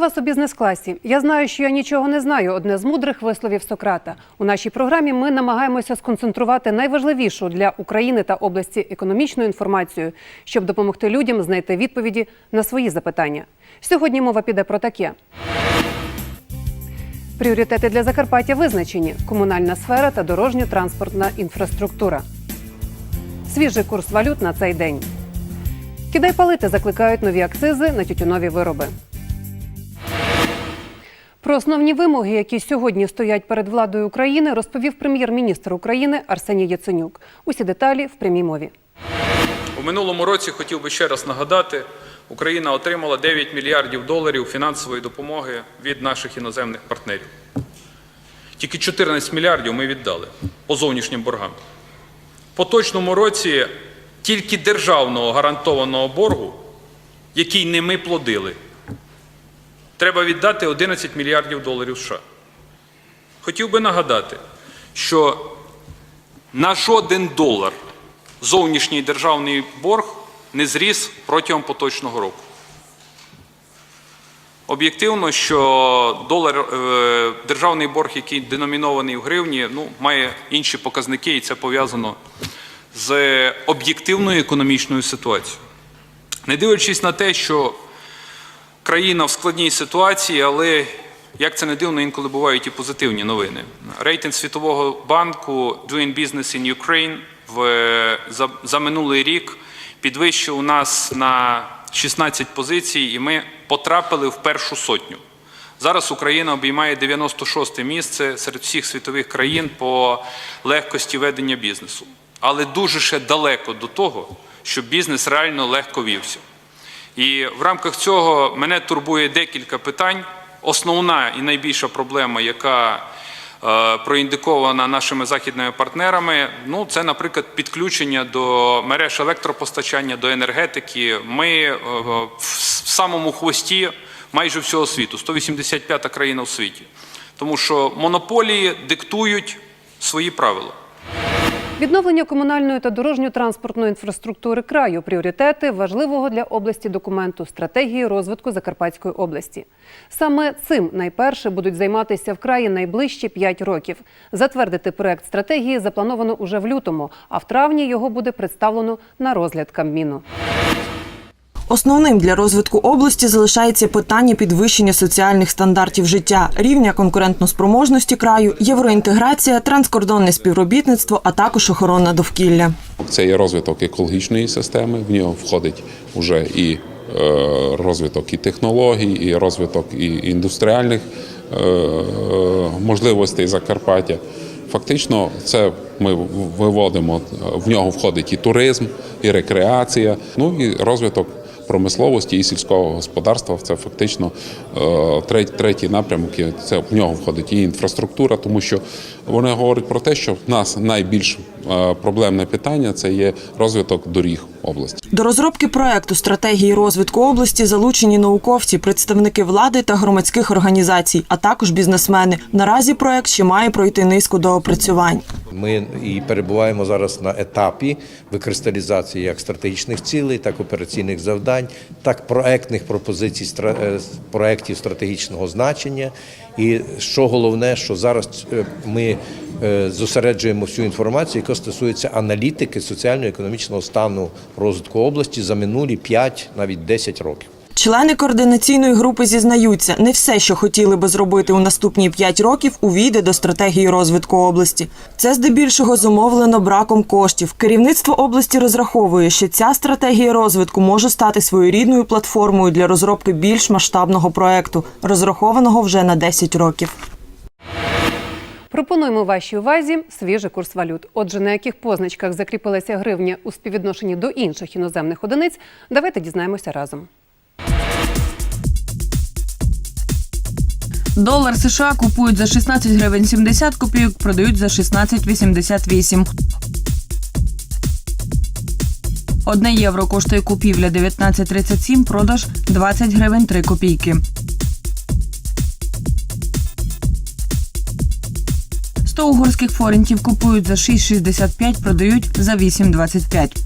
Вас у бізнес-класі. Я знаю, що я нічого не знаю. Одне з мудрих висловів Сократа. У нашій програмі ми намагаємося сконцентрувати найважливішу для України та області економічну інформацію, щоб допомогти людям знайти відповіді на свої запитання. Сьогодні мова піде про таке. Пріоритети для Закарпаття визначені: комунальна сфера та дорожньо-транспортна інфраструктура. Свіжий курс валют на цей день. Кидай палити закликають нові акцизи на тютюнові вироби. Про основні вимоги, які сьогодні стоять перед владою України, розповів прем'єр-міністр України Арсеній Яценюк. Усі деталі в прямій мові. У минулому році хотів би ще раз нагадати, Україна отримала 9 мільярдів доларів фінансової допомоги від наших іноземних партнерів. Тільки 14 мільярдів ми віддали по зовнішнім боргам. В поточному році тільки державного гарантованого боргу, який не ми плодили, треба віддати 11 мільярдів доларів США. Хотів би нагадати, що на жоден долар зовнішній державний борг не зріс протягом поточного року. Об'єктивно, що долар, е, державний борг, який деномінований в гривні, ну, має інші показники, і це пов'язано з об'єктивною економічною ситуацією. Не дивлячись на те, що країна в складній ситуації, але як це не дивно, інколи бувають і позитивні новини. Рейтинг Світового банку Doing Business in Ukraine в, за, за минулий рік підвищив нас на 16 позицій, і ми потрапили в першу сотню. Зараз Україна обіймає 96 місце серед всіх світових країн по легкості ведення бізнесу. Але дуже ще далеко до того, щоб бізнес реально легко вівся. І в рамках цього мене турбує декілька питань. Основна і найбільша проблема, яка е, проіндикована нашими західними партнерами, ну це, наприклад, підключення до мереж електропостачання, до енергетики. Ми е, в самому хвості майже всього світу, 185-та країна в світі. Тому що монополії диктують свої правила. Відновлення комунальної та дорожньо-транспортної інфраструктури краю пріоритети важливого для області документу стратегії розвитку Закарпатської області. Саме цим найперше будуть займатися в краї найближчі 5 років. Затвердити проект стратегії заплановано уже в лютому, а в травні його буде представлено на розгляд Кабміну. Основним для розвитку області залишається питання підвищення соціальних стандартів життя, рівня конкурентноспроможності краю, євроінтеграція, транскордонне співробітництво, а також охорона довкілля. Це є розвиток екологічної системи. В нього входить вже і е, розвиток і технологій, і розвиток і індустріальних е, можливостей Закарпаття. Фактично, це ми виводимо в нього входить і туризм, і рекреація, ну і розвиток промисловості і сільського господарства. Це фактично е, третій, напрямок. Це в нього входить і інфраструктура, тому що вони говорять про те, що в нас найбільш е, проблемне питання це є розвиток доріг області. До розробки проекту стратегії розвитку області залучені науковці, представники влади та громадських організацій, а також бізнесмени. Наразі проект ще має пройти низку доопрацювань. Ми і перебуваємо зараз на етапі викристалізації як стратегічних цілей, так операційних завдань, так проектних пропозицій е, проектів стратегічного значення. І що головне, що зараз е, ми зосереджуємо всю інформацію, яка стосується аналітики соціально-економічного стану розвитку області за минулі 5, навіть 10 років. Члени координаційної групи зізнаються, не все, що хотіли би зробити у наступні 5 років, увійде до стратегії розвитку області. Це здебільшого зумовлено браком коштів. Керівництво області розраховує, що ця стратегія розвитку може стати своєрідною платформою для розробки більш масштабного проекту, розрахованого вже на 10 років. Пропонуємо вашій увазі свіжий курс валют. Отже, на яких позначках закріпилася гривня у співвідношенні до інших іноземних одиниць, давайте дізнаємося разом. Долар США купують за 16 гривень 70 копійок, продають за 16,88. Одне євро коштує купівля 19,37, продаж 20 гривень 3 копійки. 100 угорських форентів купують за 6,65, продають за 8,25.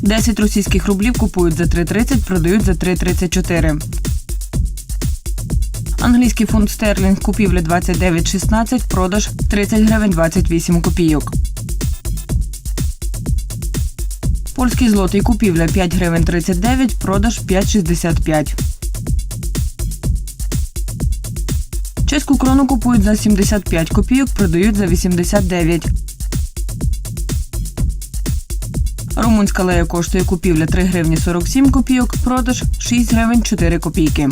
10 російських рублів купують за 3,30, продають за 3,34. Англійський фунт стерлінг купівля 29,16, продаж 30 гривень 28 копійок. Польський злотий купівля 5 гривень 39, продаж 5,65. Чеську крону купують за 75 копійок, продають за 89. Румунська лея коштує купівля 3 гривні 47 копійок, продаж 6 гривень 4 копійки.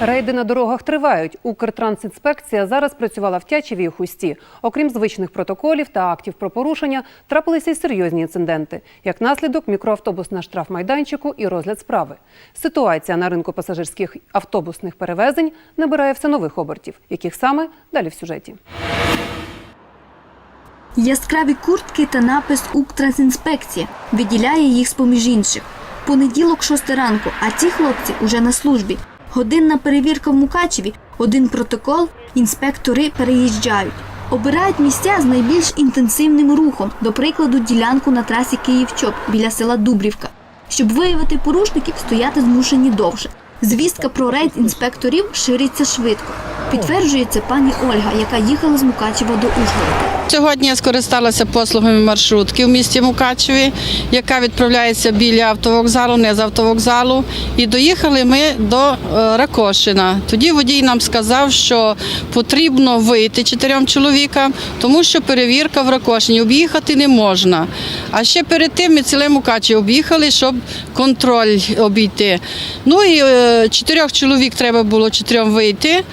Рейди на дорогах тривають. Укртрансінспекція зараз працювала в Тячеві і Хусті. Окрім звичних протоколів та актів про порушення, трапилися й серйозні інциденти. Як наслідок, мікроавтобус на штрафмайданчику і розгляд справи. Ситуація на ринку пасажирських автобусних перевезень набирає все нових обертів. Яких саме далі в сюжеті. Яскраві куртки та напис «Укртрансінспекція» виділяє їх з-поміж інших. Понеділок, 6 ранку, а ці хлопці уже на службі. Годинна перевірка в Мукачеві, один протокол, інспектори переїжджають. Обирають місця з найбільш інтенсивним рухом, до прикладу, ділянку на трасі Київ-Чоп біля села Дубрівка. Щоб виявити порушників, стояти змушені довше. Звістка про рейд інспекторів шириться швидко. Підтверджує це пані Ольга, яка їхала з Мукачева до Ужгорода. Сьогодні я скористалася послугами маршрутки в місті Мукачеві, яка відправляється біля автовокзалу, не з автовокзалу. І доїхали ми до е, Ракошина. Тоді водій нам сказав, що потрібно вийти чотирьом чоловікам, тому що перевірка в Ракошині об'їхати не можна. А ще перед тим ми ціле Мукачев об'їхали, щоб контроль обійти. Ну і е, чотирьох чоловік треба було чотирьом вийти.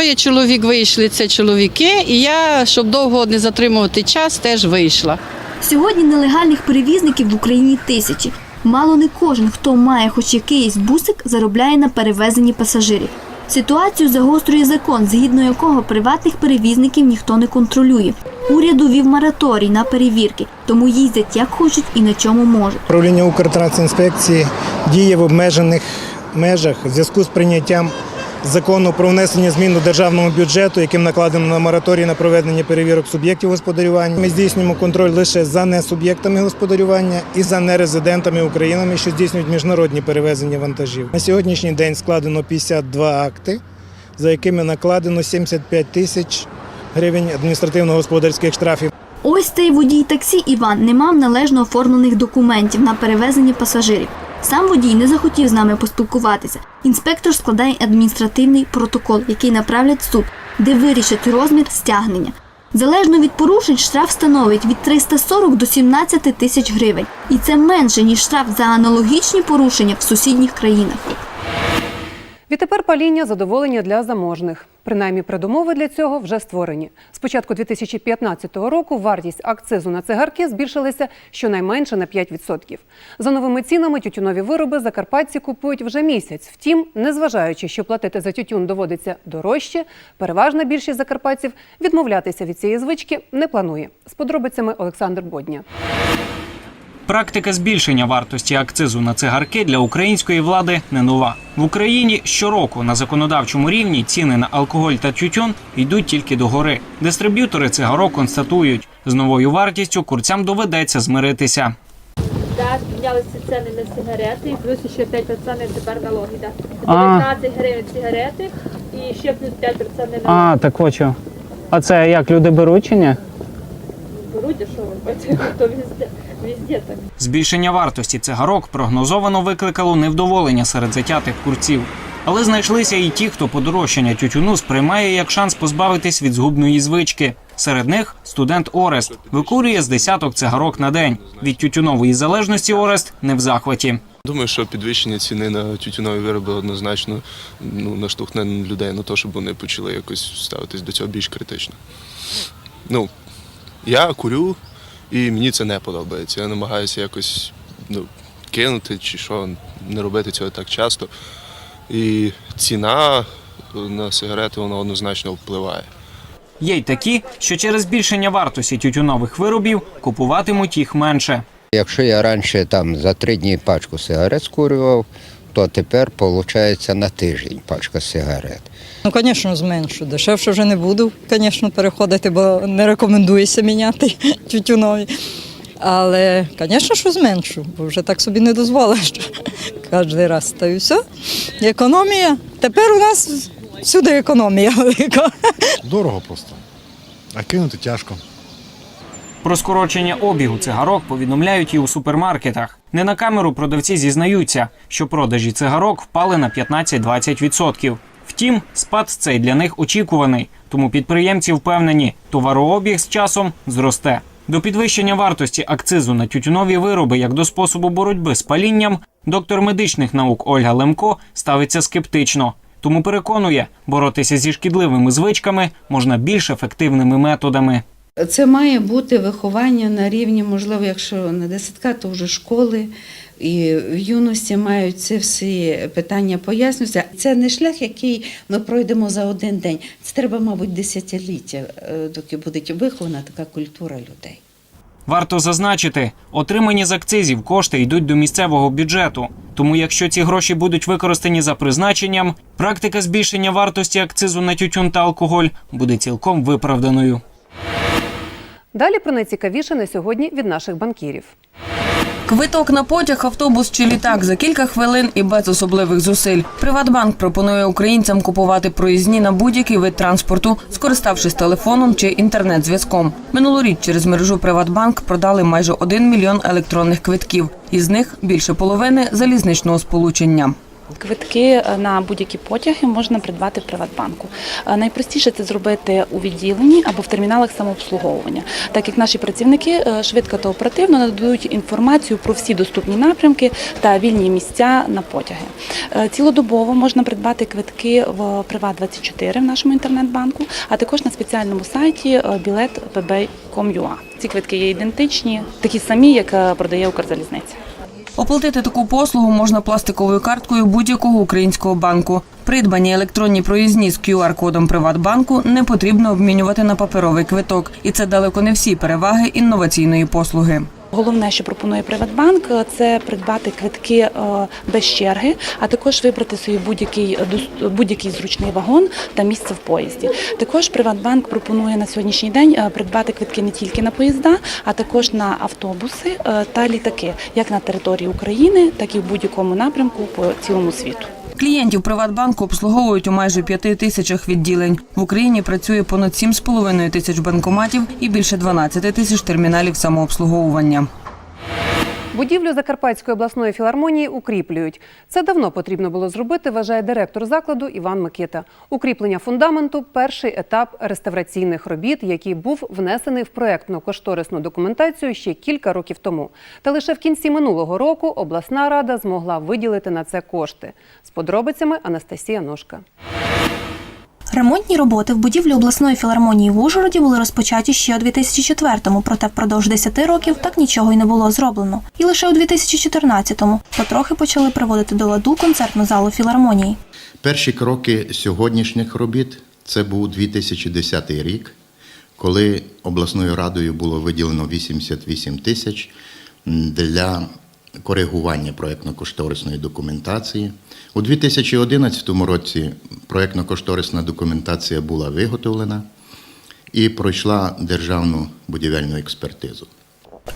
Троє чоловік вийшли, це чоловіки, і я, щоб довго не затримувати час, теж вийшла. Сьогодні нелегальних перевізників в Україні тисячі. Мало не кожен, хто має хоч якийсь бусик, заробляє на перевезенні пасажирів. Ситуацію загострює закон, згідно якого приватних перевізників ніхто не контролює. Уряд увів мораторій на перевірки, тому їздять як хочуть і на чому можуть. Управління Укртрансінспекції діє в обмежених межах в зв'язку з прийняттям закону про внесення змін до державного бюджету, яким накладено на мораторій на проведення перевірок суб'єктів господарювання. Ми здійснюємо контроль лише за несуб'єктами господарювання і за нерезидентами України, що здійснюють міжнародні перевезення вантажів. На сьогоднішній день складено 52 акти, за якими накладено 75 тисяч гривень адміністративно-господарських штрафів. Ось цей водій таксі Іван не мав належно оформлених документів на перевезення пасажирів. Сам водій не захотів з нами поспілкуватися. Інспектор складає адміністративний протокол, який направлять в суд, де вирішать розмір стягнення. Залежно від порушень, штраф становить від 340 до 17 тисяч гривень. І це менше, ніж штраф за аналогічні порушення в сусідніх країнах. Відтепер паління задоволення для заможних. Принаймні, передумови для цього вже створені. З початку 2015 року вартість акцизу на цигарки збільшилася щонайменше на 5%. За новими цінами тютюнові вироби закарпатці купують вже місяць. Втім, незважаючи, що платити за тютюн доводиться дорожче, переважна більшість закарпатців відмовлятися від цієї звички не планує. З подробицями Олександр Бодня. Практика збільшення вартості акцизу на цигарки для української влади не нова. В Україні щороку на законодавчому рівні ціни на алкоголь та тютюн йдуть тільки догори. Дистриб'ютори цигарок констатують, з новою вартістю курцям доведеться змиритися. Да, піднялися ціни на сигарети, і плюс ще 5% тепер налоги. А. 19 гривень сигарети і ще плюс 5% налоги. А, так хочу. А це як люди беруть чи ні? Беруть, а що робити? Везде так. Збільшення вартості цигарок прогнозовано викликало невдоволення серед затятих курців. Але знайшлися і ті, хто подорожчання тютюну сприймає як шанс позбавитись від згубної звички. Серед них студент Орест викурює з десяток цигарок на день. Від тютюнової залежності Орест не в захваті. Думаю, що підвищення ціни на тютюнові вироби однозначно ну, наштовхне людей на те, щоб вони почали якось ставитись до цього більш критично. Ну, я курю, і мені це не подобається. Я намагаюся якось ну, кинути чи що, не робити цього так часто. І ціна на сигарети вона однозначно впливає. Є й такі, що через збільшення вартості тютюнових виробів купуватимуть їх менше. Якщо я раніше там за три дні пачку сигарет скурював, то тепер виходить на тиждень пачка сигарет. Ну, звісно, зменшу. Дешевше вже не буду, звісно, переходити, бо не рекомендується міняти тютюнові. Але, звісно, що зменшу, бо вже так собі не дозволиш. Кожен раз та і все. Економія. Тепер у нас всюди економія велика. Дорого просто. А кинути тяжко. Про скорочення обігу цигарок повідомляють і у супермаркетах. Не на камеру продавці зізнаються, що продажі цигарок впали на 15-20%. Втім, спад цей для них очікуваний, тому підприємці впевнені, товарообіг з часом зросте. До підвищення вартості акцизу на тютюнові вироби як до способу боротьби з палінням, доктор медичних наук Ольга Лемко ставиться скептично. Тому переконує, боротися зі шкідливими звичками можна більш ефективними методами. Це має бути виховання на рівні, можливо, якщо не десятка, то вже школи. І в юності мають ці всі питання пояснюватися. Це не шлях, який ми пройдемо за один день. Це треба, мабуть, десятиліття, е, доки буде вихована така культура людей. Варто зазначити, отримані з акцизів кошти йдуть до місцевого бюджету. Тому, якщо ці гроші будуть використані за призначенням, практика збільшення вартості акцизу на тютюн та алкоголь буде цілком виправданою. Далі про найцікавіше на сьогодні від наших банкірів. Квиток на потяг, автобус чи літак за кілька хвилин і без особливих зусиль. Приватбанк пропонує українцям купувати проїзні на будь-який вид транспорту, скориставшись телефоном чи інтернет-зв'язком. Минулоріч через мережу Приватбанк продали майже 1 мільйон електронних квитків. Із них більше половини залізничного сполучення. Квитки на будь-які потяги можна придбати в Приватбанку. Е, Найпростіше це зробити у відділенні або в терміналах самообслуговування, так як наші працівники е, швидко та оперативно надають інформацію про всі доступні напрямки та вільні місця на потяги. Е, Цілодобово можна придбати квитки в Приват24 в нашому інтернет-банку, а також на спеціальному сайті е, білет Ці квитки є ідентичні, такі самі, як е, продає Укрзалізниця. Оплатити таку послугу можна пластиковою карткою будь-якого українського банку. Придбані електронні проїзні з QR-кодом Приватбанку не потрібно обмінювати на паперовий квиток, і це далеко не всі переваги інноваційної послуги. Головне, що пропонує Приватбанк, це придбати квитки е, без черги, а також вибрати собі будь-який е, будь-який зручний вагон та місце в поїзді. Також Приватбанк пропонує на сьогоднішній день е, придбати квитки не тільки на поїзда, а також на автобуси е, та літаки, як на території України, так і в будь-якому напрямку по цілому світу. Клієнтів Приватбанку обслуговують у майже п'яти тисячах відділень. В Україні працює понад 7,5 тисяч банкоматів і більше 12 тисяч терміналів самообслуговування. Будівлю Закарпатської обласної філармонії укріплюють. Це давно потрібно було зробити, вважає директор закладу Іван Микита. Укріплення фундаменту перший етап реставраційних робіт, який був внесений в проектно-кошторисну документацію ще кілька років тому. Та лише в кінці минулого року обласна рада змогла виділити на це кошти. З подробицями Анастасія Ножка. Ремонтні роботи в будівлі обласної філармонії в Ужгороді були розпочаті ще у 2004-му, проте впродовж 10 років так нічого й не було зроблено. І лише у 2014-му потрохи почали приводити до ладу концертну залу філармонії. Перші кроки сьогоднішніх робіт це був 2010 рік, коли обласною радою було виділено 88 тисяч для коригування проєктно-кошторисної документації. У 2011 році проєктно-кошторисна документація була виготовлена і пройшла державну будівельну експертизу.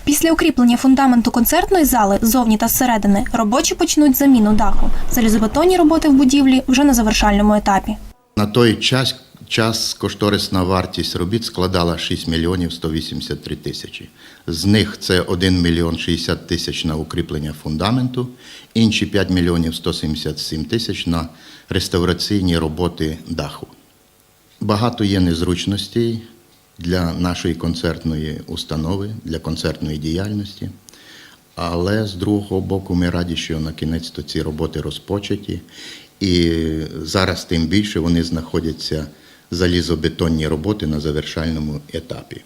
Після укріплення фундаменту концертної зали ззовні та зсередини робочі почнуть заміну даху. Залізобетонні роботи в будівлі вже на завершальному етапі. На той час, час кошторисна вартість робіт складала 6 мільйонів 183 тисячі. З них це 1 мільйон 60 тисяч на укріплення фундаменту, інші 5 мільйонів 177 тисяч на реставраційні роботи даху. Багато є незручностей для нашої концертної установи, для концертної діяльності. Але з другого боку, ми раді, що на кінець то ці роботи розпочаті, і зараз тим більше вони знаходяться залізобетонні роботи на завершальному етапі.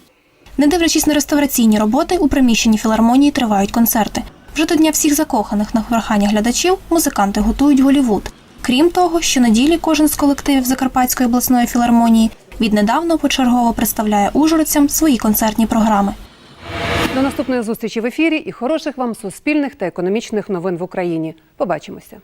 Не дивлячись на реставраційні роботи, у приміщенні філармонії тривають концерти. Вже до Дня всіх закоханих на прохання глядачів музиканти готують Голівуд. Крім того, щонеділі кожен з колективів Закарпатської обласної філармонії віднедавна почергово представляє ужгородцям свої концертні програми. До наступної зустрічі в ефірі і хороших вам суспільних та економічних новин в Україні. Побачимося.